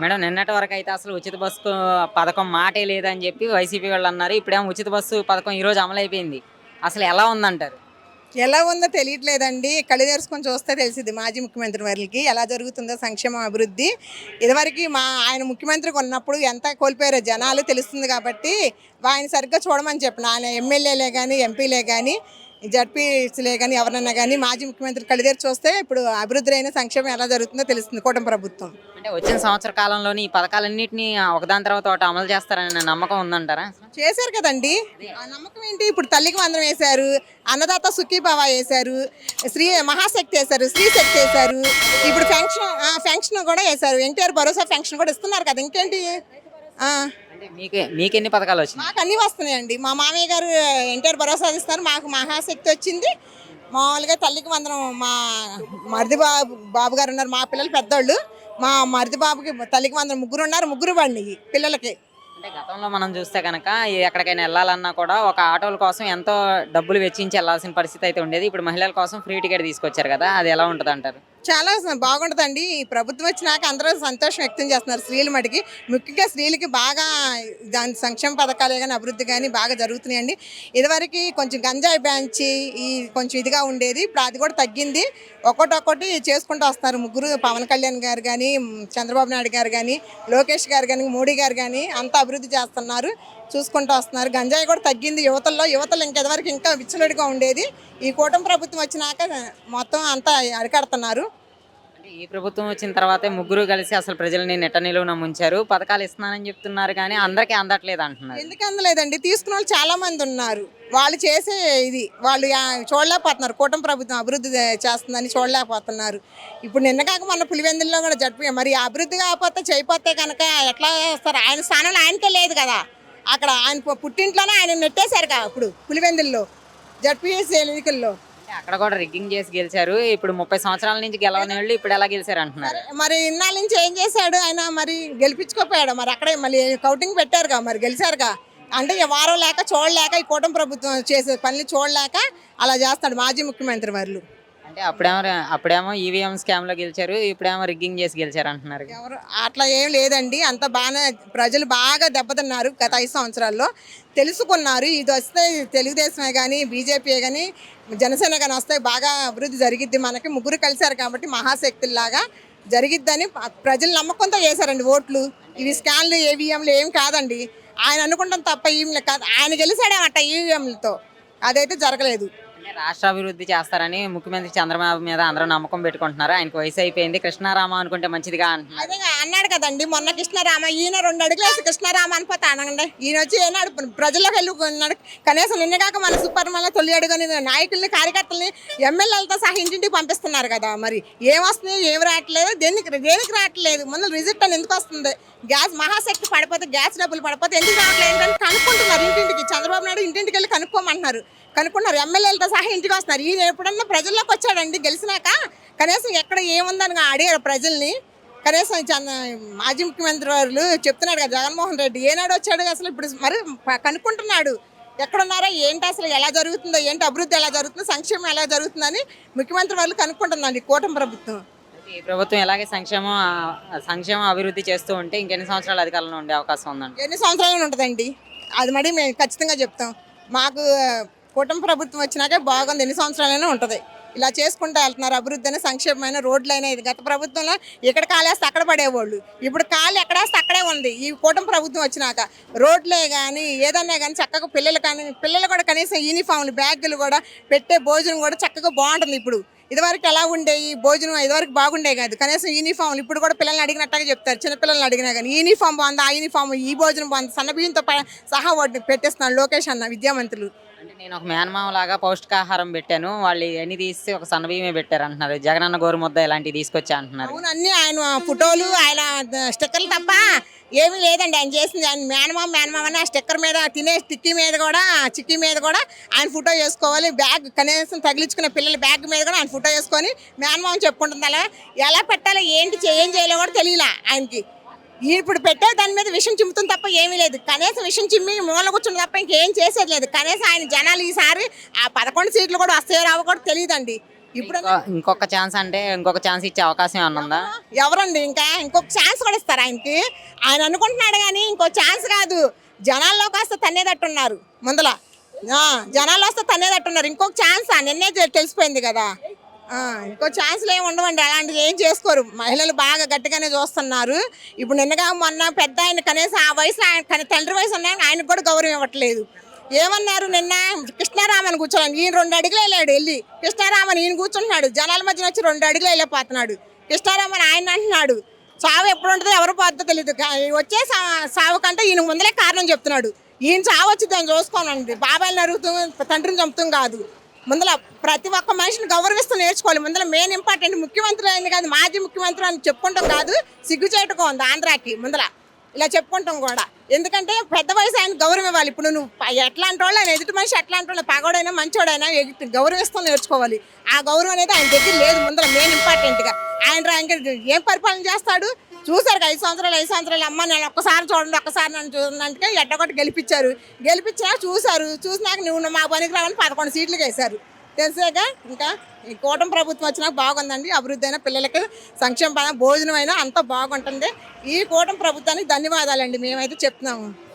Madam నిన్నటి వరకు అయితే అసలు ఉచిత బస్సు పథకం మాటే లేదని చెప్పి వైసీపీ వాళ్ళు అన్నారు. ఇప్పుడేమో ఉచిత బస్సు పథకం ఈరోజు అమలైపోయింది. అసలు ఎలా ఉందంటారు? ఎలా ఉందో తెలియట్లేదండి. కళ్ళు తెరుచుకొని చూస్తే తెలిసింది మాజీ ముఖ్యమంత్రి వారికి ఎలా జరుగుతుందో సంక్షేమ అభివృద్ధి. ఇదివరకు మా ఆయన ముఖ్యమంత్రికి ఉన్నప్పుడు ఎంత కోల్పోయారో జనాలు తెలుస్తుంది కాబట్టి ఆయన సరిగ్గా చూడమని చెప్పిన. ఆయన ఎమ్మెల్యేలే కానీ ఎంపీలే కానీ జడ్పీసీలే కానీ ఎవరన్నా కానీ మాజీ ముఖ్యమంత్రి తెరిచి చూస్తే ఇప్పుడు అభివృద్ధి అయిన సంక్షేమం ఎలా జరుగుతుందో తెలుస్తుంది కూటమి ప్రభుత్వం. అంటే వచ్చిన సంవత్సర కాలంలోని ఈ పథకాలన్నింటినీ ఒకదాని తర్వాత ఒకటి అమలు చేస్తారనే నమ్మకం ఉందంటారా? చేశారు కదండి. ఆ నమ్మకం ఏంటి? ఇప్పుడు తల్లికి వందనం వేశారు అన్నదాత సుఖీభావ వేశారు శ్రీ మహాశక్తి వేశారు శక్తి వేశారు ఇప్పుడు ఫంక్షన్ ఫంక్షన్ కూడా వేశారు. ఎన్టీఆర్ భరోసా ఫంక్షన్ కూడా ఇస్తున్నారు కదా ఇంకేంటి? అంటే మీకు మీకు ఎన్ని పథకాలు వచ్చినాయి? మాకు అన్నీ వస్తున్నాయండి. మా మామయ్య గారు ఎన్టీఆర్ భరోసా ఇస్తారు మాకు మహాశక్తి వచ్చింది. మామూలుగా తల్లికి వందనం మా మరిది బాబు బాబు గారు ఉన్నారు. మా పిల్లలు పెద్దోళ్ళు. మా మరిది బాబుకి తల్లికి వందనం ముగ్గురు ఉన్నారు. ముగ్గురు బండి పిల్లలకి. అంటే గతంలో మనం చూస్తే కనుక ఎక్కడికైనా వెళ్ళాలన్నా కూడా ఒక ఆటోల కోసం ఎంతో డబ్బులు వెచ్చించి వెళ్ళాల్సిన పరిస్థితి అయితే ఉండేది. ఇప్పుడు మహిళల కోసం ఫ్రీ టికెట్ తీసుకొచ్చారు కదా. అది ఎలా ఉంటుంది అంటారు చాలా బాగుంటుందండి. ఈ ప్రభుత్వం వచ్చినాక అందరూ సంతోషం వ్యక్తం చేస్తున్నారు. స్త్రీల మటుకి ముఖ్యంగా స్త్రీలకి బాగా దాని సంక్షేమ పథకాలు కానీ అభివృద్ధి కానీ బాగా జరుగుతున్నాయండి. ఇదివరకు కొంచెం గంజాయి బ్యాంచి ఈ కొంచెం ఇదిగా ఉండేది. ఇప్పుడు అది కూడా తగ్గింది. ఒక్కొక్కటి ఒక్కొక్కటి చేసుకుంటూ వస్తున్నారు. ముగ్గురు పవన్ కళ్యాణ్ గారు కానీ చంద్రబాబు నాయుడు గారు కానీ లోకేష్ గారు కానీ మోడీ గారు కానీ అంతా అభివృద్ధి చేస్తున్నారు. చూసుకుంటూ వస్తున్నారు. గంజాయి కూడా తగ్గింది. యువతల్లో యువతలు ఇంకెదవరకు ఇంకా విచ్చలవిడిగా ఉండేది. ఈ కూటమి ప్రభుత్వం వచ్చినాక మొత్తం అంతా అరికడుతున్నారు. ఈ ప్రభుత్వం వచ్చిన తర్వాతే ముగ్గురు కలిసి అసలు ప్రజల్ని నెట్ట నిలువున ముంచారు. పథకాలు ఇస్తున్నానని చెప్తున్నారు కానీ అందరికీ అందట్లేదు అంటున్నారు. ఎందుకు అందలేదండి? తీసుకున్న వాళ్ళు చాలా మంది ఉన్నారు. వాళ్ళు చేసే ఇది వాళ్ళు చూడలేకపోతున్నారు. కూటమి ప్రభుత్వం అభివృద్ధి చేస్తుందని చూడలేకపోతున్నారు. ఇప్పుడు నిన్న కాక మన పులివెందుల్లో కూడా జడ్పి మరి అభివృద్ధి కాకపోతే చేయకపోతే కనుక ఎట్లా చేస్తారు? ఆయన స్థానంలో ఆయనకే లేదు కదా. అక్కడ ఆయన పుట్టింట్లోనే ఆయన నెట్టేశారు కదా ఇప్పుడు పులివెందుల్లో జడ్పీఎస్సీ ఎన్నికల్లో. అక్కడ కూడా రిగ్గింగ్ చేసి గెలిచారు. ఇప్పుడు ముప్పై సంవత్సరాల నుంచి గెలవని వాళ్ళు ఇప్పుడు ఎలా గెలిచారు అంటున్నారు? మరి ఇన్నాళ్ళ నుంచి ఏం చేశాడు ఆయన? మరి గెలిపించుకోపోయాడు? మరి అక్కడే మళ్ళీ కౌంటింగ్ పెట్టారుగా మరి గెలిచారుగా అంటే ఈ వారం లేక చూడలేక ఈ కూటమి ప్రభుత్వం చేసే పనులు చూడలేక అలా చేస్తాడు మాజీ ముఖ్యమంత్రి వాళ్ళు అంటే అప్పుడేమో అప్పుడేమో ఈవీఎం స్కామ్లో గెలిచారు ఇప్పుడేమో రిగ్గింగ్ చేసి గెలిచారు అంటున్నారు ఎవరు అట్లా ఏం లేదండి. అంత బాగానే ప్రజలు బాగా దెబ్బతిన్నారు గత ఐదు సంవత్సరాల్లో. తెలుసుకున్నారు. ఇది వస్తే తెలుగుదేశమే కానీ బీజేపీ కానీ జనసేన కానీ వస్తే బాగా అభివృద్ధి జరిగిద్ది. మనకి ముగ్గురు కలిశారు కాబట్టి మహాశక్తుల్లాగా జరిగిద్దని ప్రజలు నమ్మకంతో చేశారండి ఓట్లు. ఇవి స్కాన్లు ఏవిఎంలు ఏం కాదండి. ఆయన అనుకుంటాం తప్ప ఈవీఎంలు కాదు. ఆయన గెలిచాడేమట ఈవీఎంలతో అదైతే జరగలేదు. రాష్ట్రాభివృద్ధి రాష్ట్ర అభివృద్ధి చేస్తారని ముఖ్యమంత్రి చంద్రబాబు మీద అందరూ నమ్మకం పెట్టుకుంటున్నారు. ఆయనకు వయసు అయిపోయింది. కృష్ణారామ అనుకుంటే మంచిదిగా అంటున్నారు. అదే అన్నాడు కదండి మొన్న కృష్ణారామ ఈయన రెండు అడుగులు వేసి కృష్ణారామ అనిపోతే అనండి. ఈయన వచ్చి ఏనాడు ప్రజలకు వెళ్ళుకున్నాడు కనీసం నిన్నగాక మన సూపర్ మళ్ళీ తొలి అడుగుని నాయకుల్ని కార్యకర్తల్ని ఎమ్మెల్యేలతో సహా ఇంటింటికి పంపిస్తున్నారు కదా మరి. ఏం వస్తుంది ఏం రావట్లేదు దేనికి దేనికి రావట్లేదు? ముందు రిజిట్ అని ఎందుకు వస్తుంది? గ్యాస్ మహాశక్తి పడిపోతే గ్యాస్ డబ్బులు పడిపోతే ఎందుకు రావట్లేదు? కనుక్కుంటున్నారు ఇంటింటికి. చంద్రబాబు నాయుడు ఇంటింటికి వెళ్ళి కనుక్కోమంటున్నారు. కనుక్కున్నారు. ఎమ్మెల్యేలతో సహా ఇంటికి వస్తున్నారు. ఈయన ఎప్పుడన్నా ప్రజల్లోకి వచ్చాడండి? గెలిచినాక కనీసం ఎక్కడ ఏముందని అడిగారు ప్రజల్ని. కనీసం మాజీ ముఖ్యమంత్రి వాళ్ళు చెప్తున్నాడు కదా జగన్మోహన్ రెడ్డి. ఏనాడు వచ్చాడు అసలు ఇప్పుడు మరి కనుక్కుంటున్నాడు. ఎక్కడున్నారా? ఏంటి అసలు ఎలా జరుగుతుందో? ఏంటి అభివృద్ధి ఎలా జరుగుతుందో? సంక్షేమం ఎలా జరుగుతుందని ముఖ్యమంత్రి వాళ్ళు కనుక్కుంటుందండి కూటమి ప్రభుత్వం. ఈ ప్రభుత్వం ఇలాగే సంక్షేమం సంక్షేమం అభివృద్ధి చేస్తూ ఉంటే ఇంకెన్ని సంవత్సరాలు అధికారంలో ఉండే అవకాశం ఉందండి. ఎన్ని సంవత్సరాలు ఉంటుందండి? అది మరి మేము ఖచ్చితంగా చెప్తాం. మాకు కూటమి ప్రభుత్వం వచ్చినాకే బాగుంది. ఎన్ని సంవత్సరాలైనా ఉంటుంది. ఇలా చేసుకుంటూ వెళ్తున్నారు. అభివృద్ధి అయినా సంక్షేమమైన రోడ్లైనా ఇది. గత ప్రభుత్వంలో ఇక్కడ కాలేస్తే అక్కడ పడేవాళ్ళు. ఇప్పుడు కాలు ఎక్కడేస్తే అక్కడే ఉంది. ఈ కూటమి ప్రభుత్వం వచ్చినాక రోడ్లే కానీ ఏదన్నా కానీ చక్కగా పిల్లలు కానీ పిల్లలు కూడా కనీసం యూనిఫామ్లు బ్యాగులు కూడా పెట్టే భోజనం కూడా చక్కగా బాగుంటుంది ఇప్పుడు. ఇదివరకు ఎలా ఉండేవి? భోజనం ఇదివరకు బాగుండే కాదు. కనీసం యూనిఫామ్లు ఇప్పుడు కూడా పిల్లల్ని అడిగినట్టుగా చెప్తారు. చిన్నపిల్లల్ని అడిగినా కానీ యూనిఫామ్ బాగుంది? ఆ యూనిఫామ్ ఈ భోజనం బాగుంది. సన్న బియ్యంతో సహా వాటిని పెట్టేస్తున్నాడు లోకేష్ అన్న విద్యామంత్రులు అంటే నేను ఒక మేనమామ లాగా పౌష్టికాహారం పెట్టాను. వాళ్ళు ఎన్ని తీసి ఒక సన్నబియ్యమే పెట్టారు అంటున్నారు జగనన్న గోరుముద్ద ఇలాంటివి తీసుకొచ్చా అంటున్నారు. అవును అన్ని ఆయన ఫోటోలు ఆయన స్టిక్కర్లు తప్ప ఏమీ లేదండి. ఆయన చేసింది ఆయన మేనమామ మేనమామ అని ఆ స్టిక్కర్ మీద తినే టిక్కీ మీద కూడా చిక్కీ మీద కూడా ఆయన ఫోటో వేసుకోవాలి. బ్యాగ్ కనీసం తగిలించుకునే పిల్లల బ్యాగ్ మీద కూడా ఆయన ఫోటో వేసుకొని మేనమామ చెప్పుకుంటుంది అలా ఎలా పెట్టాలో ఏంటి చే- ఏం చేయాలో కూడా తెలియలా ఆయనకి. ఇప్పుడు పెట్టే దాని మీద విషం చిమ్ముతుంది తప్ప ఏమీ లేదు. కనీసం విషం చిమ్మి మూల కూర్చుని తప్ప ఇంకేం చేసేది లేదు. కనీసం ఆయన జనాలు ఈసారి ఆ పదకొండు సీట్లు కూడా వస్తాయో రావో కూడా తెలియదండి. ఇప్పుడు ఇంకో- ఇంకొక ఛాన్స్ అంటే ఇంకొక ఛాన్స్ ఇచ్చే అవకాశం ఏమన్నా ఉందా? ఎవరండి? ఇంకా ఇంకొక ఛాన్స్ కూడా ఇస్తారు ఆయనకి. ఆయన అనుకుంటున్నాడు కానీ ఇంకో ఛాన్స్ కాదు జనాల్లోకి వస్తే తన్నేటట్టున్నారు ముందల. ఆ, జనాల్లో వస్తే తన్నేటట్టున్నారు ఇంకొక ఛాన్స్ నిన్నే తె- తెలిసిపోయింది కదా. ఆ, ఇంకో ఛాన్స్లు ఏమి ఉండవండి. అలాంటివి ఏం చేసుకోరు. మహిళలు బాగా గట్టిగానే చూస్తున్నారు. ఇప్పుడు నిన్నగా మొన్న పెద్ద ఆయన కనీసం ఆ వయసులో ఆయన తండ్రి వయసు ఉన్న ఆయనకు కూడా గౌరవం ఇవ్వట్లేదు. ఏమన్నారు నిన్న? కృష్ణారామన్ కూర్చోండి. ఈయన రెండు అడుగులు వెళ్ళాడు వెళ్ళి. కృష్ణారామన్ ఈయన కూర్చుంటున్నాడు. జనాల మధ్యన వచ్చి రెండు అడుగులు వెళ్ళిపోతున్నాడు. కృష్ణారామన్ ఆయన అంటున్నాడు. చావు ఎప్పుడు ఉంటుందో ఎవరు పోతుందో తెలియదు వచ్చే సావు కంటే ఈయన ముందలే కారణం చెప్తున్నాడు. ఈయన చావు వచ్చి దాన్ని చూసుకోనండి. బాబాయిని అడుగుతూ తండ్రిని చంపుతాం కాదు. ముందల ప్రతి ఒక్క మనిషిని గౌరవిస్తూ నేర్చుకోవాలి. ముందల మెయిన్ ఇంపార్టెంట్ ముఖ్యమంత్రి అయింది కాదు మాజీ ముఖ్యమంత్రి అని చెప్పుకుంటాం కాదు సిగ్గుచేటుకో ఉంది ఆంధ్రాకి ముందల. ఇలా చెప్పుకుంటాం కూడా. ఎందుకంటే పెద్ద వయసు ఆయన గౌరవం ఇవ్వాలి. ఇప్పుడు నువ్వు ఎట్లాంటి వాళ్ళు ఆయన ఎదుటి మనిషి ఎట్లాంటి వాళ్ళు పగోడైనా మంచోడైనా ఎదుటి గౌరవిస్తూ నేర్చుకోవాలి. ఆ గౌరవం అనేది ఆయన దగ్గర లేదు. ముందర మెయిన్ ఇంపార్టెంట్గా ఆయన ఆయన ఏం పరిపాలన చేస్తాడు? చూసారు ఐదు సంవత్సరాలు ఐదు సంవత్సరాలు. అమ్మ నేను ఒక్కసారి చూడండి ఒక్కసారి నన్ను చూడండి ఎడ్డగొట్టి గెలిపించారు. గెలిపించినా చూసారు చూసినాక నువ్వు మా పనికి రావని పదకొండు సీట్లు వేశారు తెలిసాక ఇంకా ఈ కూటమి ప్రభుత్వం వచ్చినాక బాగుందండి. అభివృద్ధి అయినా పిల్లలకి సంక్షేమ భోజనం అయినా అంతా బాగుంటుంది. ఈ కూటమి ప్రభుత్వానికి ధన్యవాదాలండి. మేమైతే చెప్తున్నాము.